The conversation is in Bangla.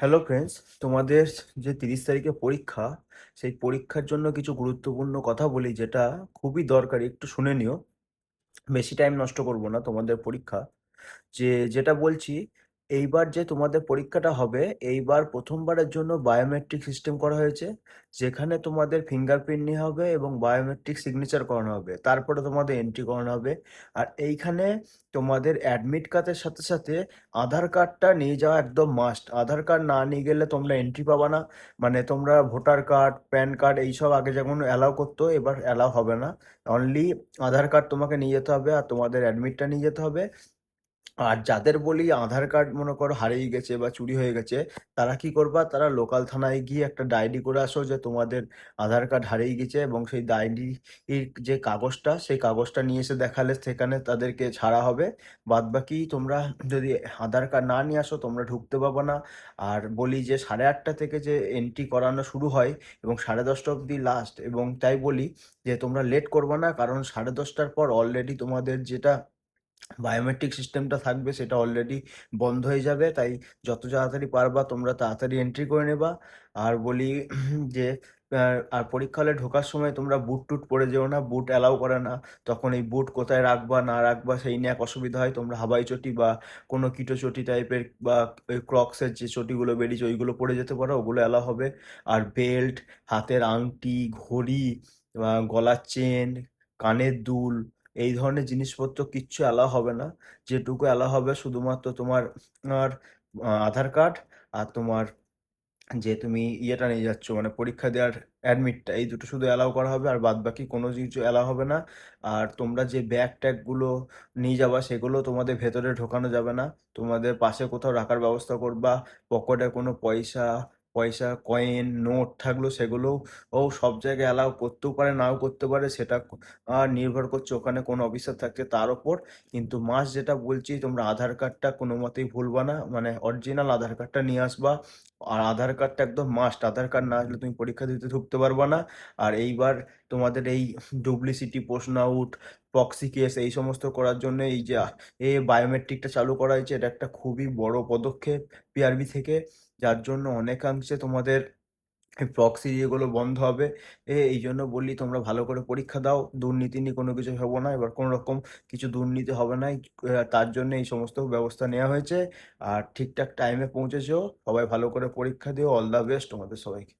হ্যালো ফ্রেন্ডস তোমাদের যে তিরিশ তারিখে পরীক্ষা, সেই পরীক্ষার জন্য কিছু গুরুত্বপূর্ণ কথা বলি, যেটা খুবই দরকারি। একটু শুনে নিও। বেশি টাইম নষ্ট করব না তোমাদের পরীক্ষা। যে, যেটা বলছি এইবার যে তোমাদের পরীক্ষাটা হবে, এইবার প্রথমবারের জন্য বায়োমেট্রিক সিস্টেম করা হয়েছে, যেখানে তোমাদের ফিঙ্গারপ্রিন্ট নেওয়া হবে এবং বায়োমেট্রিক সিগনেচার করানো হবে। তারপরে তোমাদের এন্ট্রি করানো হবে। আর এইখানে তোমাদের অ্যাডমিট কার্ডের সাথে সাথে আধার কার্ডটা নিয়ে যাওয়া একদম মাস্ট আধার কার্ড না নিয়ে গেলে তোমরা এন্ট্রি পাবা না। মানে তোমরা ভোটার কার্ড প্যান কার্ড এইসব আগে যেমন অ্যালাউ করতো, এবার অ্যালাউ হবে না। অনলি আধার কার্ড তোমাকে নিয়ে যেতে হবে আর তোমাদের অ্যাডমিটটা নিয়ে যেতে হবে। আর যাদের বলি আধার কার্ড মনে করো হারিয়ে গেছে বা চুরি হয়ে গেছে, তারা কি করবা? তারা লোকাল থানায় গিয়ে একটা ডায়েরি করে আসো যে তোমাদের আধার কার্ড হারিয়ে গেছে এবং সেই ডায়েরির যে কাগজটা, সেই কাগজটা নিয়ে এসে দেখালে সেখানে তাদেরকে ছাড়া হবে। বাদ বাকি তোমরা যদি আধার কার্ড না নিয়ে আসো, তোমরা ঢুকতে পাবো না। আর বলি যে সাড়ে আটটা থেকে যে এন্ট্রি করানো শুরু হয় এবং সাড়ে দশটা অবধি লাস্ট এবং তাই বলি যে তোমরা লেট করবে না কারণ সাড়ে দশটার পর অলরেডি তোমাদের যেটা বায়োমেট্রিক সিস্টেমটা থাকবে, সেটা অলরেডি বন্ধ হয়ে যাবে, তাই যত তাড়াতাড়ি পারবা তোমরা তাড়াতাড়ি এন্ট্রি করে নেবা। আর বলি যে আর পরীক্ষা হলে ঢোকার সময় তোমরা বুট টুট পরে যেও না বুট অ্যালাউ করে না। তখন এই বুট কোথায় রাখবা, না রাখবা, সেই নিয়ে এক অসুবিধা হয়। তোমরা হাওয়াই চটি বা কোনো কিটো চটি টাইপের বা ওই ক্রক্সের যে চটিগুলো বেরিয়েছে, ওইগুলো পরে যেতে পারো, ওগুলো অ্যালাউ হবে। আর বেল্ট হাতের আংটি, ঘড়ি গলার চেন কানের দুল এই ধরনের জিনিসপত্র কিচ্ছু অ্যালাউ হবে না। যেটুকু অ্যালাউ হবে শুধুমাত্র তোমার আর আধার কার্ড আর তোমার যে তুমি ইয়েটা নিয়ে যাচ্ছ মানে পরীক্ষা দেওয়ার অ্যাডমিটটা এই দুটো শুধু অ্যালাউ করা হবে আর বাদ বাকি কোনো কিছু অ্যালাউ হবে না। আর তোমরা যে ব্যাগ ট্যাগগুলো নিয়ে যাবা, সেগুলো তোমাদের ভেতরে ঢোকানো যাবে না। তোমাদের পাশে কোথাও রাখার ব্যবস্থা করবা, পকেটে কোনো পয়সা পয়সা কয়েন নোট থাকল সেগুলো ও সব জায়গায় অ্যালাউ করতেও পারে, নাও করতে পারে, সেটা নির্ভর করছে ওখানে কোন অফিসার থাকছে তার ওপর। কিন্তু মাস যেটা বলছি তোমরা আধার কার্ডটা কোনো মতেই ভুলবা না মানে অরিজিনাল আধার কার্ডটা নিয়ে আসবা। আর আধার কার্ডটা একদম মাস্ট আধার কার্ড না আসলে তুমি পরীক্ষা দিতে ঢুকতে পারবা না। আর এইবার তোমাদের এই duplicity post out proxy case এই সমস্ত করার জন্য এই যে এ বায়োমেট্রিকটা চালু করা হয়েছে, এটা একটা খুবই বড় পদক্ষেপ পিআরবি থেকে, যার জন্য অনেকাংশে তোমাদের এই প্রক্সি যেগুলো বন্ধ হবে। এ, এই জন্য বললি তোমরা ভালো করে পরীক্ষা দাও, দুর্নীতি নিয়ে কোনো কিছু হব না, এবার কোনো রকম কিছু দুর্নীতি হবে না তার জন্য এই সমস্ত ব্যবস্থা নেওয়া হয়েছে। আর ঠিকঠাক টাইমে পৌঁছেছো, সবাই ভালো করে পরীক্ষা দিও অল দ্য বেস্ট তোমাদের সবাইকে।